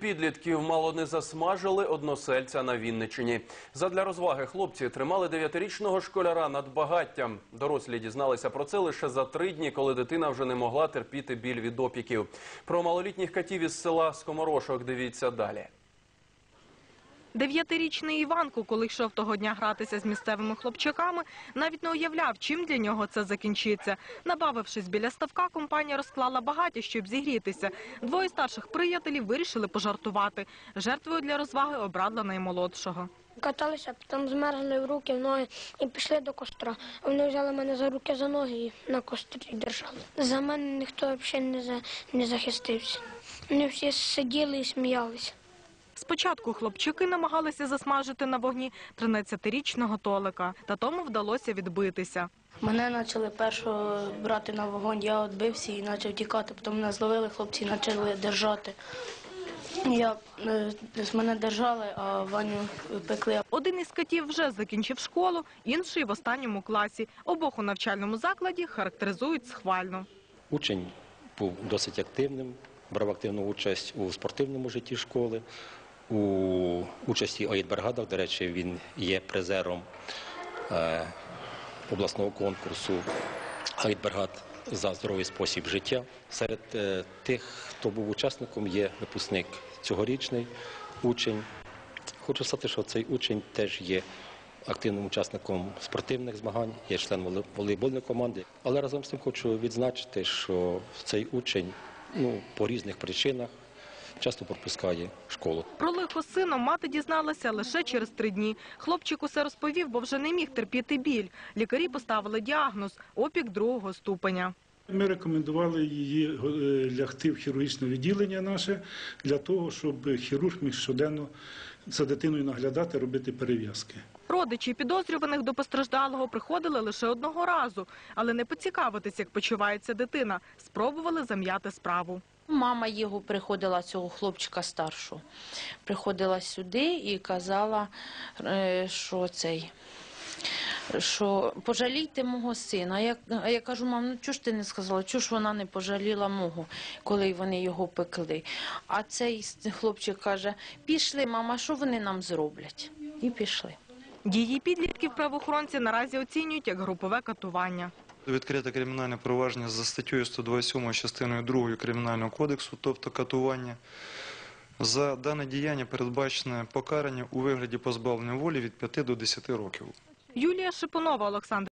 підлітків мало не засмажили односельця на Вінничині. Задля розваги хлопці тримали дев'ятирічного школяра над багаттям. Дорослі дізналися про це лише за три дні, коли дитина вже не могла терпіти біль від опіків. Про малолітніх катів із села Скоморошок дивіться далі. Дев'ятирічний Іванко, коли йшов того дня гратися з місцевими хлопчаками, навіть не уявляв, чим для нього це закінчиться. Набавившись біля ставка, компанія розклала багаття, щоб зігрітися. Двоє старших приятелів вирішили пожартувати. Жертвою для розваги обрали наймолодшого. Каталися, потім змерзли в руки, в ноги і пішли до костра. Вони взяли мене за руки за ноги і на кострі держали. За мене ніхто взагалі не, за, не захистився. Вони всі сиділи і сміялися. Спочатку хлопчики намагалися засмажити на вогні 13-річного Толика, та тому вдалося відбитися. Мене почали першого брати на вогонь, я відбився і почав тікати. Потім мене зловили хлопці і почали держати. Я, е, мене держали, а Ваню пекли. Один із катів вже закінчив школу, інший в останньому класі. Обох у навчальному закладі характеризують схвально. Учень був досить активним, брав активну участь у спортивному житті школи, у участі у До речі, він є призером е, обласного конкурсу Аїдбергад за здоровий спосіб життя. Серед е, тих, хто був учасником, є випускник цьогорічний учень. Хочу сказати, що цей учень теж є активним учасником спортивних змагань, є член воле- волейбольної команди. Але разом з тим хочу відзначити, що цей учень ну, по різних причинах часто пропускає школу. Про лихо з сином мати дізналася лише через три дні. Хлопчик усе розповів, бо вже не міг терпіти біль. Лікарі поставили діагноз – опік другого ступеня. Ми рекомендували її е, лягти в хірургічне відділення наше для того, щоб хірург міг щоденно за дитиною наглядати, робити перев'язки. Родичі підозрюваних до постраждалого приходили лише одного разу, але не поцікавитись, як почувається дитина. Спробували зам'яти справу. Мама його приходила, цього хлопчика старшого, приходила сюди і казала, е, що цей. Що пожалійте мого сина. Я, я кажу, мам, ну чого ж ти не сказала? Чого ж вона не пожаліла мого, коли вони його пекли? А цей хлопчик каже: пішли, мама, що вони нам зроблять? І пішли. Дії підлітків правоохоронці наразі оцінюють як групове катування. Відкрите кримінальне провадження за статтею 127 частиною 2 Кримінального кодексу, тобто катування. За дане діяння передбачене покарання у вигляді позбавлення волі від 5 до 10 років. Юлія Шипунова, Олександр